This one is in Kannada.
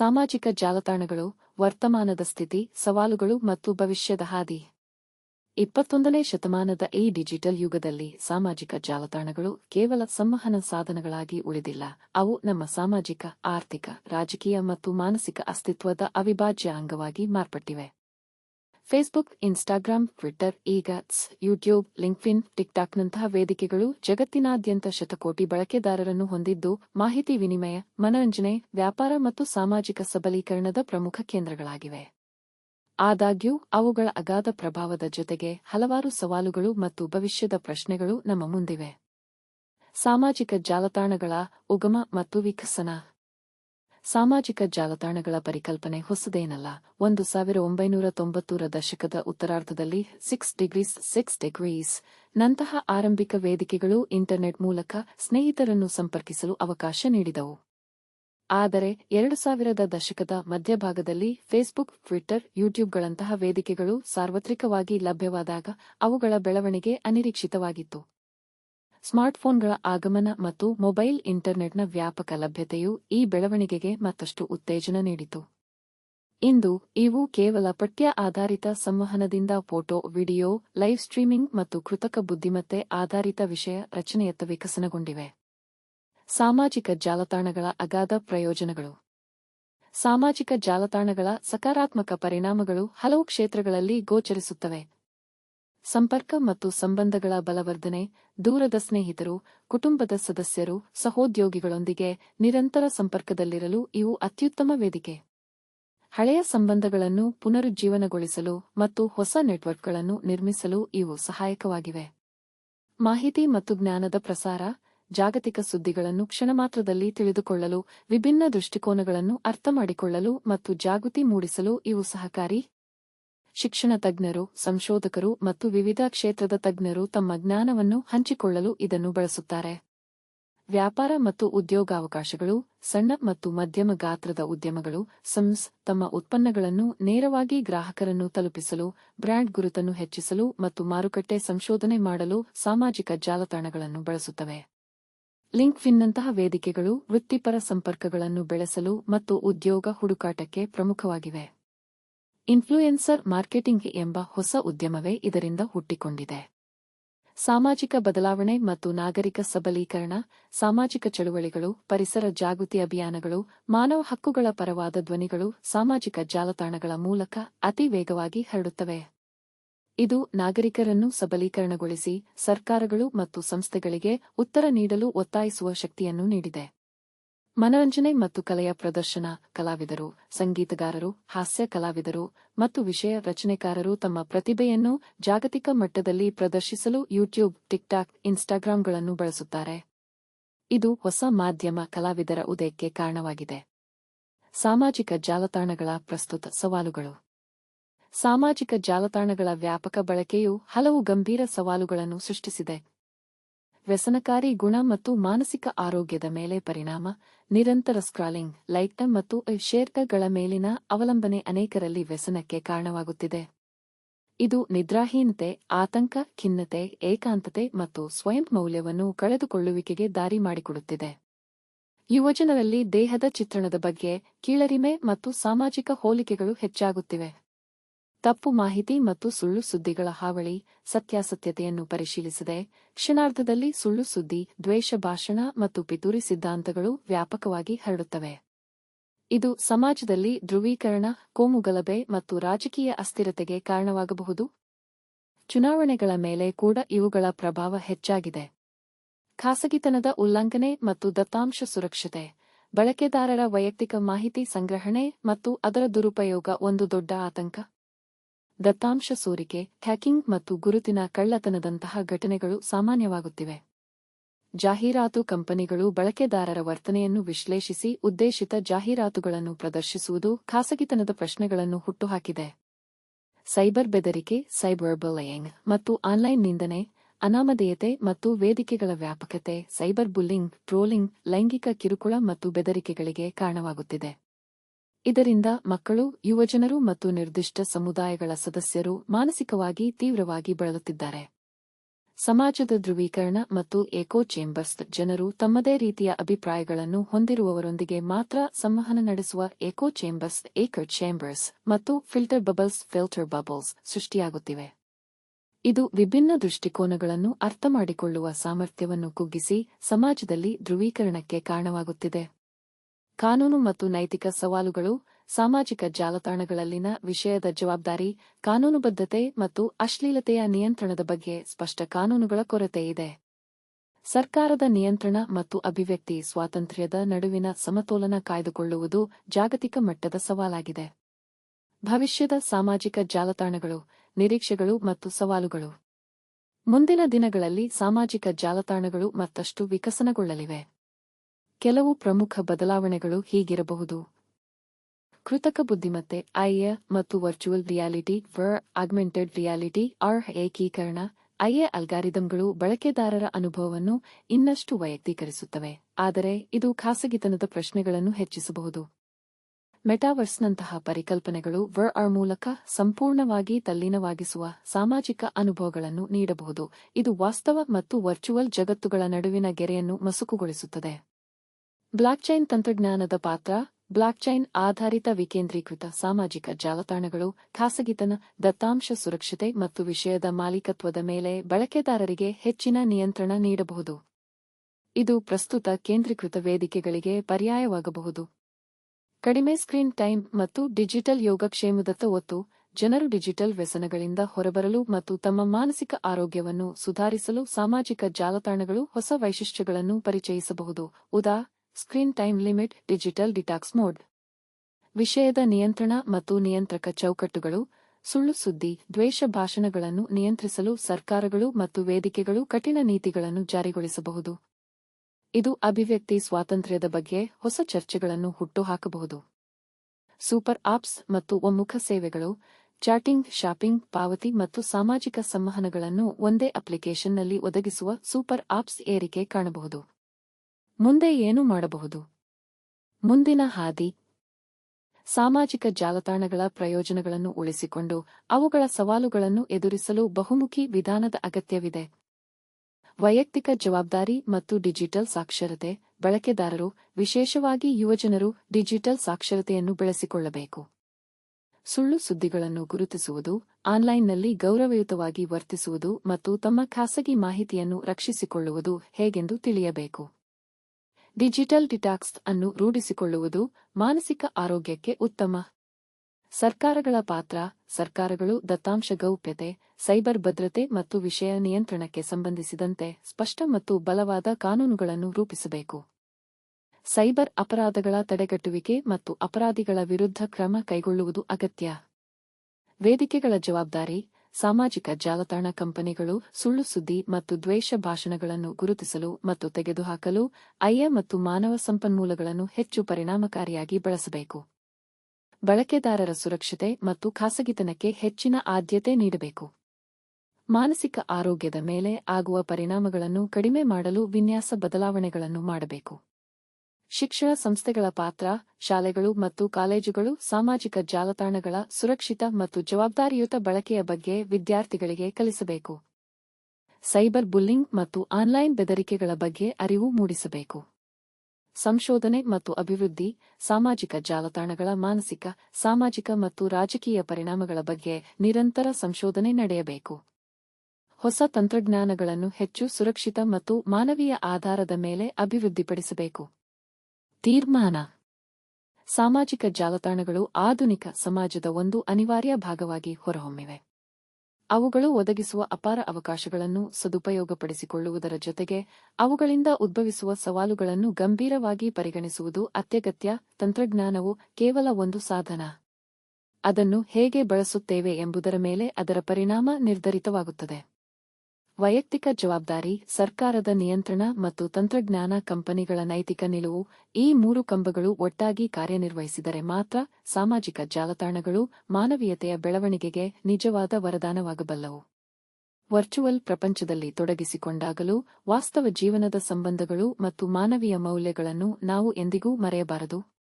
ಸಾಮಾಜಿಕ ಜಾಲತಾಣಗಳು, ವರ್ತಮಾನದ ಸ್ಥಿತಿ, ಸವಾಲುಗಳು ಮತ್ತು ಭವಿಷ್ಯದ ಹಾದಿ. ಇಪ್ಪತ್ತೊಂದನೇ ಶತಮಾನದ ಈ ಡಿಜಿಟಲ್ ಯುಗದಲ್ಲಿ ಸಾಮಾಜಿಕ ಜಾಲತಾಣಗಳು ಕೇವಲ ಸಂವಹನ ಸಾಧನಗಳಾಗಿ ಉಳಿದಿಲ್ಲ. ಅವು ನಮ್ಮ ಸಾಮಾಜಿಕ, ಆರ್ಥಿಕ, ರಾಜಕೀಯ ಮತ್ತು ಮಾನಸಿಕ ಅಸ್ತಿತ್ವದ ಅವಿಭಾಜ್ಯ ಅಂಗವಾಗಿ ಮಾರ್ಪಟ್ಟಿವೆ. ಫೇಸ್ಬುಕ್ ಇನ್ಸ್ಟಾಗ್ರಾಂ ಟ್ವಿಟ್ಟರ್ ಈಗಟ್ಸ್ ಯೂಟ್ಯೂಬ್ ಲಿಂಕ್ಡ್ಇನ್ ಟಿಕ್ಟಾಕ್ನಂತಹ ವೇದಿಕೆಗಳು ಜಗತ್ತಿನಾದ್ಯಂತ ಶತಕೋಟಿ ಬಳಕೆದಾರರನ್ನು ಹೊಂದಿದ್ದು ಮಾಹಿತಿ ವಿನಿಮಯ, ಮನರಂಜನೆ, ವ್ಯಾಪಾರ ಮತ್ತು ಸಾಮಾಜಿಕ ಸಬಲೀಕರಣದ ಪ್ರಮುಖ ಕೇಂದ್ರಗಳಾಗಿವೆ. ಆದಾಗ್ಯೂ, ಅವುಗಳ ಅಗಾಧ ಪ್ರಭಾವದ ಜೊತೆಗೆ ಹಲವಾರು ಸವಾಲುಗಳು ಮತ್ತು ಭವಿಷ್ಯದ ಪ್ರಶ್ನೆಗಳು ನಮ್ಮ ಮುಂದಿವೆ. ಸಾಮಾಜಿಕ ಜಾಲತಾಣಗಳ ಉಗಮ ಮತ್ತು ವಿಕಸನ ಸಾಮಾಜಿಕ ಜಾಲತಾಣಗಳ ಪರಿಕಲ್ಪನೆ ಹೊಸದೇನಲ್ಲ. ಒಂದು ಸಾವಿರ ಒಂಬೈನೂರ ತೊಂಬತ್ತೂರ ದಶಕದ ಉತ್ತರಾರ್ಧದಲ್ಲಿ ಸಿಕ್ಸ್ ಡಿಗ್ರೀಸ್ ಸಿಕ್ಸ್ ಡಿಗ್ರೀಸ್ ನಂತಹ ಆರಂಭಿಕ ವೇದಿಕೆಗಳು ಇಂಟರ್ನೆಟ್ ಮೂಲಕ ಸ್ನೇಹಿತರನ್ನು ಸಂಪರ್ಕಿಸಲು ಅವಕಾಶ ನೀಡಿದವು. ಆದರೆ ಎರಡು ಸಾವಿರದ ದಶಕದ ಮಧ್ಯಭಾಗದಲ್ಲಿ ಫೇಸ್ಬುಕ್ ಟ್ವಿಟರ್ ಯೂಟ್ಯೂಬ್ಗಳಂತಹ ವೇದಿಕೆಗಳು ಸಾರ್ವತ್ರಿಕವಾಗಿ ಲಭ್ಯವಾದಾಗ ಅವುಗಳ ಬೆಳವಣಿಗೆ ಅನಿರೀಕ್ಷಿತವಾಗಿತ್ತು. ಸ್ಮಾರ್ಟ್ಫೋನ್ಗಳ ಆಗಮನ ಮತ್ತು ಮೊಬೈಲ್ ಇಂಟರ್ನೆಟ್ನ ವ್ಯಾಪಕ ಲಭ್ಯತೆಯು ಈ ಬೆಳವಣಿಗೆಗೆ ಮತ್ತಷ್ಟು ಉತ್ತೇಜನ ನೀಡಿತು. ಇಂದು ಇವು ಕೇವಲ ಪಠ್ಯ ಆಧಾರಿತ ಸಂವಹನದಿಂದ ಫೋಟೋ, ವಿಡಿಯೋ, ಲೈವ್ ಸ್ಟ್ರೀಮಿಂಗ್ ಮತ್ತು ಕೃತಕ ಬುದ್ಧಿಮತ್ತೆ ಆಧಾರಿತ ವಿಷಯ ರಚನೆಯತ್ತ ವಿಕಸನಗೊಂಡಿವೆ. ಸಾಮಾಜಿಕ ಜಾಲತಾಣಗಳ ಅಗಾಧ ಪ್ರಯೋಜನಗಳು. ಸಾಮಾಜಿಕ ಜಾಲತಾಣಗಳ ಸಕಾರಾತ್ಮಕ ಪರಿಣಾಮಗಳು ಹಲವು ಕ್ಷೇತ್ರಗಳಲ್ಲಿ ಗೋಚರಿಸುತ್ತವೆ. ಸಂಪರ್ಕ ಮತ್ತು ಸಂಬಂಧಗಳ ಬಲವರ್ಧನೆ, ದೂರದ ಸ್ನೇಹಿತರು, ಕುಟುಂಬದ ಸದಸ್ಯರು, ಸಹೋದ್ಯೋಗಿಗಳೊಂದಿಗೆ ನಿರಂತರ ಸಂಪರ್ಕದಲ್ಲಿರಲು ಇವು ಅತ್ಯುತ್ತಮ ವೇದಿಕೆ. ಹಳೆಯ ಸಂಬಂಧಗಳನ್ನು ಪುನರುಜ್ಜೀವನಗೊಳಿಸಲು ಮತ್ತು ಹೊಸ ನೆಟ್ವರ್ಕ್ಗಳನ್ನು ನಿರ್ಮಿಸಲು ಇವು ಸಹಾಯಕವಾಗಿವೆ. ಮಾಹಿತಿ ಮತ್ತು ಜ್ಞಾನದ ಪ್ರಸಾರ, ಜಾಗತಿಕ ಸುದ್ದಿಗಳನ್ನು ಕ್ಷಣಮಾತ್ರದಲ್ಲಿ ತಿಳಿದುಕೊಳ್ಳಲು, ವಿಭಿನ್ನ ದೃಷ್ಟಿಕೋನಗಳನ್ನು ಅರ್ಥಮಾಡಿಕೊಳ್ಳಲು ಮತ್ತು ಜಾಗೃತಿ ಮೂಡಿಸಲು ಇವು ಸಹಕಾರಿ. ಶಿಕ್ಷಣ ತಜ್ಞರು, ಸಂಶೋಧಕರು ಮತ್ತು ವಿವಿಧ ಕ್ಷೇತ್ರದ ತಜ್ಞರು ತಮ್ಮ ಜ್ಞಾನವನ್ನು ಹಂಚಿಕೊಳ್ಳಲು ಇದನ್ನು ಬಳಸುತ್ತಾರೆ. ವ್ಯಾಪಾರ ಮತ್ತು ಉದ್ಯೋಗಾವಕಾಶಗಳು, ಸಣ್ಣ ಮತ್ತು ಮಧ್ಯಮ ಗಾತ್ರದ ಉದ್ಯಮಗಳು ಸಂಸ್ ತಮ್ಮ ಉತ್ಪನ್ನಗಳನ್ನು ನೇರವಾಗಿ ಗ್ರಾಹಕರನ್ನು ತಲುಪಿಸಲು, ಬ್ರ್ಯಾಂಡ್ ಗುರುತನ್ನು ಹೆಚ್ಚಿಸಲು ಮತ್ತು ಮಾರುಕಟ್ಟೆ ಸಂಶೋಧನೆ ಮಾಡಲು ಸಾಮಾಜಿಕ ಜಾಲತಾಣಗಳನ್ನು ಬಳಸುತ್ತವೆ. ಲಿಂಕ್ಡ್ಇನ್ನಂತಹ ವೇದಿಕೆಗಳು ವೃತ್ತಿಪರ ಸಂಪರ್ಕಗಳನ್ನು ಬೆಳೆಸಲು ಮತ್ತು ಉದ್ಯೋಗ ಹುಡುಕಾಟಕ್ಕೆ ಪ್ರಮುಖವಾಗಿವೆ. ಇನ್ಫ್ಲೂಯೆನ್ಸರ್ ಮಾರ್ಕೆಟಿಂಗ್ ಎಂಬ ಹೊಸ ಉದ್ಯಮವೇ ಇದರಿಂದ ಹುಟ್ಟಿಕೊಂಡಿದೆ. ಸಾಮಾಜಿಕ ಬದಲಾವಣೆ ಮತ್ತು ನಾಗರಿಕ ಸಬಲೀಕರಣ, ಸಾಮಾಜಿಕ ಚಳುವಳಿಗಳು, ಪರಿಸರ ಜಾಗೃತಿ ಅಭಿಯಾನಗಳು, ಮಾನವ ಹಕ್ಕುಗಳ ಪರವಾದ ಧ್ವನಿಗಳು, ಸಾಮಾಜಿಕ ಜಾಲತಾಣಗಳ ಮೂಲಕ ಅತಿ ವೇಗವಾಗಿ ಹರಡುತ್ತವೆ. ಇದು ನಾಗರಿಕರನ್ನು ಸಬಲೀಕರಣಗೊಳಿಸಿ ಸರ್ಕಾರಗಳು ಮತ್ತು ಸಂಸ್ಥೆಗಳಿಗೆ ಉತ್ತರ ನೀಡಲು ಒತ್ತಾಯಿಸುವ ಶಕ್ತಿಯನ್ನು ನೀಡಿದೆ. ಮನರಂಜನೆ ಮತ್ತು ಕಲೆಯ ಪ್ರದರ್ಶನ ಕಲಾವಿದರು, ಸಂಗೀತಗಾರರು, ಹಾಸ್ಯ ಕಲಾವಿದರು ಮತ್ತು ವಿಷಯ ರಚನೆಕಾರರು ತಮ್ಮ ಪ್ರತಿಭೆಯನ್ನು ಜಾಗತಿಕ ಮಟ್ಟದಲ್ಲಿ ಪ್ರದರ್ಶಿಸಲು ಯೂಟ್ಯೂಬ್, ಟಿಕ್ಟಾಕ್ ಇನ್ಸ್ಟಾಗ್ರಾಂಗಳನ್ನು ಬಳಸುತ್ತಾರೆ. ಇದು ಹೊಸ ಮಾಧ್ಯಮ ಕಲಾವಿದರ ಉದಯಕ್ಕೆ ಕಾರಣವಾಗಿದೆ. ಸಾಮಾಜಿಕ ಜಾಲತಾಣಗಳ ಪ್ರಸ್ತುತ ಸವಾಲುಗಳು. ಸಾಮಾಜಿಕ ಜಾಲತಾಣಗಳ ವ್ಯಾಪಕ ಬಳಕೆಯು ಹಲವು ಗಂಭೀರ ಸವಾಲುಗಳನ್ನು ಸೃಷ್ಟಿಸಿದೆ. ವ್ಯಸನಕಾರಿ ಗುಣ ಮತ್ತು ಮಾನಸಿಕ ಆರೋಗ್ಯದ ಮೇಲೆ ಪರಿಣಾಮ, ನಿರಂತರ ಸ್ಕ್ರಾಲಿಂಗ್ ಲೈಟ್ ಮತ್ತು ಶೇರ್ಗಳ ಮೇಲಿನ ಅವಲಂಬನೆ ಅನೇಕರಲ್ಲಿ ವ್ಯಸನಕ್ಕೆ ಕಾರಣವಾಗುತ್ತಿದೆ. ಇದು ನಿದ್ರಾಹೀನತೆ, ಆತಂಕ, ಖಿನ್ನತೆ, ಏಕಾಂತತೆ ಮತ್ತು ಸ್ವಯಂ ಮೌಲ್ಯವನ್ನು ಕಳೆದುಕೊಳ್ಳುವಿಕೆಗೆ ದಾರಿ ಮಾಡಿಕೊಡುತ್ತಿದೆ. ಯುವಜನರಲ್ಲಿ ದೇಹದ ಚಿತ್ರಣದ ಬಗ್ಗೆ ಕೀಳರಿಮೆ ಮತ್ತು ಸಾಮಾಜಿಕ ಹೋಲಿಕೆಗಳು ಹೆಚ್ಚಾಗುತ್ತಿವೆ. ತಪ್ಪು ಮಾಹಿತಿ ಮತ್ತು ಸುಳ್ಳು ಸುದ್ದಿಗಳ ಹಾವಳಿ ಸತ್ಯಾಸತ್ಯತೆಯನ್ನು ಪರಿಶೀಲಿಸದೆ, ಕ್ಷಣಾರ್ಧದಲ್ಲಿ ಸುಳ್ಳು ಸುದ್ದಿ, ದ್ವೇಷ ಭಾಷಣ ಮತ್ತು ಪಿತೂರಿ ಸಿದ್ಧಾಂತಗಳು ವ್ಯಾಪಕವಾಗಿ ಹರಡುತ್ತವೆ. ಇದು ಸಮಾಜದಲ್ಲಿ ಧ್ರುವೀಕರಣ, ಕೋಮುಗಲಭೆ ಮತ್ತು ರಾಜಕೀಯ ಅಸ್ಥಿರತೆಗೆ ಕಾರಣವಾಗಬಹುದು. ಚುನಾವಣೆಗಳ ಮೇಲೆ ಕೂಡ ಇವುಗಳ ಪ್ರಭಾವ ಹೆಚ್ಚಾಗಿದೆ. ಖಾಸಗಿತನದ ಉಲ್ಲಂಘನೆ ಮತ್ತು ದತ್ತಾಂಶ ಸುರಕ್ಷತೆ, ಬಳಕೆದಾರರ ವೈಯಕ್ತಿಕ ಮಾಹಿತಿ ಸಂಗ್ರಹಣೆ ಮತ್ತು ಅದರ ದುರುಪಯೋಗ ಒಂದು ದೊಡ್ಡ ಆತಂಕ. ದತ್ತಾಂಶ ಸೋರಿಕೆ, ಹ್ಯಾಕಿಂಗ್ ಮತ್ತು ಗುರುತಿನ ಕಳ್ಳತನದಂತಹ ಘಟನೆಗಳು ಸಾಮಾನ್ಯವಾಗುತ್ತಿವೆ. ಜಾಹೀರಾತು ಕಂಪನಿಗಳು ಬಳಕೆದಾರರ ವರ್ತನೆಯನ್ನು ವಿಶ್ಲೇಷಿಸಿ ಉದ್ದೇಶಿತ ಜಾಹೀರಾತುಗಳನ್ನು ಪ್ರದರ್ಶಿಸುವುದು ಖಾಸಗಿತನದ ಪ್ರಶ್ನೆಗಳನ್ನು ಹುಟ್ಟುಹಾಕಿದೆ. ಸೈಬರ್ ಬೆದರಿಕೆ, ಸೈಬರ್ ಬುಲಿಯಿಂಗ್ ಮತ್ತು ಆನ್ಲೈನ್ ನಿಂದನೆ, ಅನಾಮಧೇಯತೆ ಮತ್ತು ವೇದಿಕೆಗಳ ವ್ಯಾಪಕತೆ, ಸೈಬರ್ ಬುಲ್ಲಿಂಗ್, ಟ್ರೋಲಿಂಗ್, ಲೈಂಗಿಕ ಕಿರುಕುಳ ಮತ್ತು ಬೆದರಿಕೆಗಳಿಗೆ ಕಾರಣವಾಗುತ್ತಿದೆ. ಇದರಿಂದ ಮಕ್ಕಳು, ಯುವಜನರು ಮತ್ತು ನಿರ್ದಿಷ್ಟ ಸಮುದಾಯಗಳ ಸದಸ್ಯರು ಮಾನಸಿಕವಾಗಿ ತೀವ್ರವಾಗಿ ಬಳಲುತ್ತಿದ್ದಾರೆ. ಸಮಾಜದ ಧ್ರುವೀಕರಣ ಮತ್ತು ಏಕೋ ಚೇಂಬರ್ಸ್ ಜನರು ತಮ್ಮದೇ ರೀತಿಯ ಅಭಿಪ್ರಾಯಗಳನ್ನು ಹೊಂದಿರುವವರೊಂದಿಗೆ ಮಾತ್ರ ಸಂವಹನ ನಡೆಸುವ ಏಕೋ ಚೇಂಬರ್ಸ್ ಏಕರ್ ಚೇಂಬರ್ಸ್ ಮತ್ತು ಫಿಲ್ಟರ್ ಬಬಲ್ಸ್ ಫಿಲ್ಟರ್ ಬಬಲ್ಸ್ ಸೃಷ್ಟಿಯಾಗುತ್ತಿವೆ. ಇದು ವಿಭಿನ್ನ ದೃಷ್ಟಿಕೋನಗಳನ್ನು ಅರ್ಥಮಾಡಿಕೊಳ್ಳುವ ಸಾಮರ್ಥ್ಯವನ್ನು ಕುಗ್ಗಿಸಿ ಸಮಾಜದಲ್ಲಿ ಧ್ರುವೀಕರಣಕ್ಕೆ ಕಾರಣವಾಗುತ್ತಿದೆ. ಕಾನೂನು ಮತ್ತು ನೈತಿಕ ಸವಾಲುಗಳು, ಸಾಮಾಜಿಕ ಜಾಲತಾಣಗಳಲ್ಲಿನ ವಿಷಯದ ಜವಾಬ್ದಾರಿ, ಕಾನೂನುಬದ್ಧತೆ ಮತ್ತು ಅಶ್ಲೀಲತೆಯ ನಿಯಂತ್ರಣದ ಬಗ್ಗೆ ಸ್ಪಷ್ಟ ಕಾನೂನುಗಳ ಕೊರತೆ ಇದೆ. ಸರ್ಕಾರದ ನಿಯಂತ್ರಣ ಮತ್ತು ಅಭಿವ್ಯಕ್ತಿ ಸ್ವಾತಂತ್ರ್ಯದ ನಡುವಿನ ಸಮತೋಲನ ಕಾಯ್ದುಕೊಳ್ಳುವುದು ಜಾಗತಿಕ ಮಟ್ಟದ ಸವಾಲಾಗಿದೆ. ಭವಿಷ್ಯದ ಸಾಮಾಜಿಕ ಜಾಲತಾಣಗಳು, ನಿರೀಕ್ಷೆಗಳು ಮತ್ತು ಸವಾಲುಗಳು. ಮುಂದಿನ ದಿನಗಳಲ್ಲಿ ಸಾಮಾಜಿಕ ಜಾಲತಾಣಗಳು ಮತ್ತಷ್ಟು ವಿಕಸನಗೊಳ್ಳಲಿವೆ. ಕೆಲವು ಪ್ರಮುಖ ಬದಲಾವಣೆಗಳು ಹೀಗಿರಬಹುದು. ಕೃತಕ ಬುದ್ಧಿಮತ್ತೆ ಐಎ ಮತ್ತು virtual reality, VR augmented reality, AR ಏಕೀಕರಣ ಐಎ ಅಲ್ಗಾರಿದಮ್ಗಳು ಬಳಕೆದಾರರ ಅನುಭವವನ್ನು ಇನ್ನಷ್ಟು ವೈಯಕ್ತೀಕರಿಸುತ್ತವೆ, ಆದರೆ ಇದು ಖಾಸಗಿತನದ ಪ್ರಶ್ನೆಗಳನ್ನು ಹೆಚ್ಚಿಸಬಹುದು. ಮೆಟಾವರ್ಸ್ನಂತಹ ಪರಿಕಲ್ಪನೆಗಳು ವರ್ ಆರ್ ಮೂಲಕ ಸಂಪೂರ್ಣವಾಗಿ ತಲ್ಲೀನವಾಗಿಸುವ ಸಾಮಾಜಿಕ ಅನುಭವಗಳನ್ನು ನೀಡಬಹುದು. ಇದು ವಾಸ್ತವ ಮತ್ತು ವರ್ಚುವಲ್ ಜಗತ್ತುಗಳ ನಡುವಿನ ಗೆರೆಯನ್ನು ಮಸುಕುಗೊಳಿಸುತ್ತದೆ. ಬ್ಲಾಕ್ಚೈನ್ ತಂತ್ರಜ್ಞಾನದ ಪಾತ್ರ, ಬ್ಲಾಕ್ಚೈನ್ ಆಧಾರಿತ ವಿಕೇಂದ್ರೀಕೃತ ಸಾಮಾಜಿಕ ಜಾಲತಾಣಗಳು, ಖಾಸಗಿತನ, ದತ್ತಾಂಶ ಸುರಕ್ಷತೆ ಮತ್ತು ವಿಷಯದ ಮಾಲೀಕತ್ವದ ಮೇಲೆ ಬಳಕೆದಾರರಿಗೆ ಹೆಚ್ಚಿನ ನಿಯಂತ್ರಣ ನೀಡಬಹುದು. ಇದು ಪ್ರಸ್ತುತ ಕೇಂದ್ರೀಕೃತ ವೇದಿಕೆಗಳಿಗೆ ಪರ್ಯಾಯವಾಗಬಹುದು. ಕಡಿಮೆ ಸ್ಕ್ರೀನ್ ಟೈಮ್ ಮತ್ತು ಡಿಜಿಟಲ್ ಯೋಗಕ್ಷೇಮದತ್ತ ಒತ್ತು, ಜನರು ಡಿಜಿಟಲ್ ವ್ಯಸನಗಳಿಂದ ಹೊರಬರಲು ಮತ್ತು ತಮ್ಮ ಮಾನಸಿಕ ಆರೋಗ್ಯವನ್ನು ಸುಧಾರಿಸಲು ಸಾಮಾಜಿಕ ಜಾಲತಾಣಗಳು ಹೊಸ ವೈಶಿಷ್ಟ್ಯಗಳನ್ನು ಪರಿಚಯಿಸಬಹುದು. ಉದಾ screen time limit digital detox mode. ವಿಷಯದ ನಿಯಂತ್ರಣ ಮತ್ತು ನಿಯಂತ್ರಕ ಚೌಕಟ್ಟುಗಳು, ಸುಳ್ಳು ಸುದ್ದಿ, ದ್ವೇಷ ಭಾಷಣಗಳನ್ನು ನಿಯಂತ್ರಿಸಲು ಸರ್ಕಾರಗಳು ಮತ್ತು ವೇದಿಕೆಗಳು ಕಠಿಣ ನೀತಿಗಳನ್ನು ಜಾರಿಗೊಳಿಸಬಹುದು. ಇದು ಅಭಿವ್ಯಕ್ತಿ ಸ್ವಾತಂತ್ರ್ಯದ ಬಗ್ಗೆ ಹೊಸ ಚರ್ಚೆಗಳನ್ನು ಹುಟ್ಟುಹಾಕಬಹುದು. ಸೂಪರ್ ಆಪ್ಸ್ ಮತ್ತು ಒಮ್ಮುಖ ಸೇವೆಗಳು, ಚಾಟಿಂಗ್, ಶಾಪಿಂಗ್, ಪಾವತಿ ಮತ್ತು ಸಾಮಾಜಿಕ ಸಂವಹನಗಳನ್ನು ಒಂದೇ ಅಪ್ಲಿಕೇಶನ್ನಲ್ಲಿ ಒದಗಿಸುವ ಸೂಪರ್ ಆಪ್ಸ್ ಏರಿಕೆ ಕಾಣಬಹುದು. ಮುಂದೆ ಏನು ಮಾಡಬಹುದು? ಮುಂದಿನ ಹಾದಿ. ಸಾಮಾಜಿಕ ಜಾಲತಾಣಗಳ ಪ್ರಯೋಜನಗಳನ್ನು ಉಳಿಸಿಕೊಂಡು ಅವುಗಳ ಸವಾಲುಗಳನ್ನು ಎದುರಿಸಲು ಬಹುಮುಖಿ ವಿಧಾನದ ಅಗತ್ಯವಿದೆ. ವೈಯಕ್ತಿಕ ಜವಾಬ್ದಾರಿ ಮತ್ತು ಡಿಜಿಟಲ್ ಸಾಕ್ಷರತೆ. ಬಳಕೆದಾರರು, ವಿಶೇಷವಾಗಿ ಯುವಜನರು, ಡಿಜಿಟಲ್ ಸಾಕ್ಷರತೆಯನ್ನು ಬೆಳೆಸಿಕೊಳ್ಳಬೇಕು. ಸುಳ್ಳು ಸುದ್ದಿಗಳನ್ನು ಗುರುತಿಸುವುದು, ಆನ್ಲೈನ್ನಲ್ಲಿ ಗೌರವಯುತವಾಗಿ ವರ್ತಿಸುವುದು ಮತ್ತು ತಮ್ಮ ಖಾಸಗಿ ಮಾಹಿತಿಯನ್ನು ರಕ್ಷಿಸಿಕೊಳ್ಳುವುದು ಹೇಗೆಂದು ತಿಳಿಯಬೇಕು. ಡಿಜಿಟಲ್ ಡಿಟಾಕ್ಸ್ ಅನ್ನು ರೂಢಿಸಿಕೊಳ್ಳುವುದು ಮಾನಸಿಕ ಆರೋಗ್ಯಕ್ಕೆ ಉತ್ತಮ. ಸರ್ಕಾರಗಳ ಪಾತ್ರ, ಸರ್ಕಾರಗಳು ದತ್ತಾಂಶ ಗೌಪ್ಯತೆ, ಸೈಬರ್ ಭದ್ರತೆ ಮತ್ತು ವಿಷಯ ನಿಯಂತ್ರಣಕ್ಕೆ ಸಂಬಂಧಿಸಿದಂತೆ ಸ್ಪಷ್ಟ ಮತ್ತು ಬಲವಾದ ಕಾನೂನುಗಳನ್ನು ರೂಪಿಸಬೇಕು. ಸೈಬರ್ ಅಪರಾಧಗಳ ತಡೆಗಟ್ಟುವಿಕೆ ಮತ್ತು ಅಪರಾಧಿಗಳ ವಿರುದ್ಧ ಕ್ರಮ ಕೈಗೊಳ್ಳುವುದು ಅಗತ್ಯ. ವೇದಿಕೆಗಳ ಜವಾಬ್ದಾರಿ ಸಾಮಾಜಿಕ ಜಾಲತಾಣ ಕಂಪನಿಗಳು ಸುಳ್ಳು ಸುದ್ದಿ ಮತ್ತು ದ್ವೇಷ ಭಾಷಣಗಳನ್ನು ಗುರುತಿಸಲು ಮತ್ತು ತೆಗೆದುಹಾಕಲು ಐಎ ಮತ್ತು ಮಾನವ ಸಂಪನ್ಮೂಲಗಳನ್ನು ಹೆಚ್ಚು ಪರಿಣಾಮಕಾರಿಯಾಗಿ ಬಳಸಬೇಕು. ಬಳಕೆದಾರರ ಸುರಕ್ಷತೆ ಮತ್ತು ಖಾಸಗಿತನಕ್ಕೆ ಹೆಚ್ಚಿನ ಆದ್ಯತೆ ನೀಡಬೇಕು. ಮಾನಸಿಕ ಆರೋಗ್ಯದ ಮೇಲೆ ಆಗುವ ಪರಿಣಾಮಗಳನ್ನು ಕಡಿಮೆ ಮಾಡಲು ವಿನ್ಯಾಸ ಬದಲಾವಣೆಗಳನ್ನು ಮಾಡಬೇಕು. ಶಿಕ್ಷಣ ಸಂಸ್ಥೆಗಳ ಪಾತ್ರ, ಶಾಲೆಗಳು ಮತ್ತು ಕಾಲೇಜುಗಳು ಸಾಮಾಜಿಕ ಜಾಲತಾಣಗಳ ಸುರಕ್ಷಿತ ಮತ್ತು ಜವಾಬ್ದಾರಿಯುತ ಬಳಕೆಯ ಬಗ್ಗೆ ವಿದ್ಯಾರ್ಥಿಗಳಿಗೆ ಕಲಿಸಬೇಕು. ಸೈಬರ್ ಬುಲ್ಲಿಂಗ್ ಮತ್ತು ಆನ್ಲೈನ್ ಬೆದರಿಕೆಗಳ ಬಗ್ಗೆ ಅರಿವು ಮೂಡಿಸಬೇಕು. ಸಂಶೋಧನೆ ಮತ್ತು ಅಭಿವೃದ್ಧಿ, ಸಾಮಾಜಿಕ ಜಾಲತಾಣಗಳ ಮಾನಸಿಕ, ಸಾಮಾಜಿಕ ಮತ್ತು ರಾಜಕೀಯ ಪರಿಣಾಮಗಳ ಬಗ್ಗೆ ನಿರಂತರ ಸಂಶೋಧನೆ ನಡೆಯಬೇಕು. ಹೊಸ ತಂತ್ರಜ್ಞಾನಗಳನ್ನು ಹೆಚ್ಚು ಸುರಕ್ಷಿತ ಮತ್ತು ಮಾನವೀಯ ಆಧಾರದ ಮೇಲೆ ಅಭಿವೃದ್ಧಿಪಡಿಸಬೇಕು. ತೀರ್ಮಾನ. ಸಾಮಾಜಿಕ ಜಾಲತಾಣಗಳು ಆಧುನಿಕ ಸಮಾಜದ ಒಂದು ಅನಿವಾರ್ಯ ಭಾಗವಾಗಿ ಹೊರಹೊಮ್ಮಿವೆ. ಅವುಗಳು ಒದಗಿಸುವ ಅಪಾರ ಅವಕಾಶಗಳನ್ನು ಸದುಪಯೋಗಪಡಿಸಿಕೊಳ್ಳುವುದರ ಜೊತೆಗೆ ಅವುಗಳಿಂದ ಉದ್ಭವಿಸುವ ಸವಾಲುಗಳನ್ನು ಗಂಭೀರವಾಗಿ ಪರಿಗಣಿಸುವುದು ಅತ್ಯಗತ್ಯ ತಂತ್ರಜ್ಞಾನವು ಕೇವಲ ಒಂದು ಸಾಧನ. ಅದನ್ನು ಹೇಗೆ ಬಳಸುತ್ತೇವೆ ಎಂಬುದರ ಮೇಲೆ ಅದರ ಪರಿಣಾಮ ನಿರ್ಧರಿತವಾಗುತ್ತದೆ. ವೈಯಕ್ತಿಕ ಜವಾಬ್ದಾರಿ, ಸರ್ಕಾರದ ನಿಯಂತ್ರಣ ಮತ್ತು ತಂತ್ರಜ್ಞಾನ ಕಂಪನಿಗಳ ನೈತಿಕ ನಿಲುವು, ಈ ಮೂರು ಕಂಬಗಳು ಒಟ್ಟಾಗಿ ಕಾರ್ಯನಿರ್ವಹಿಸಿದರೆ ಮಾತ್ರ ಸಾಮಾಜಿಕ ಜಾಲತಾಣಗಳು ಮಾನವೀಯತೆಯ ಬೆಳವಣಿಗೆಗೆ ನಿಜವಾದ ವರದಾನವಾಗಬಲ್ಲವು. ವರ್ಚುವಲ್ ಪ್ರಪಂಚದಲ್ಲಿ ತೊಡಗಿಸಿಕೊಂಡಾಗಲೂ, ವಾಸ್ತವ ಜೀವನದ ಸಂಬಂಧಗಳು ಮತ್ತು ಮಾನವೀಯ ಮೌಲ್ಯಗಳನ್ನು ನಾವು ಎಂದಿಗೂ ಮರೆಯಬಾರದು.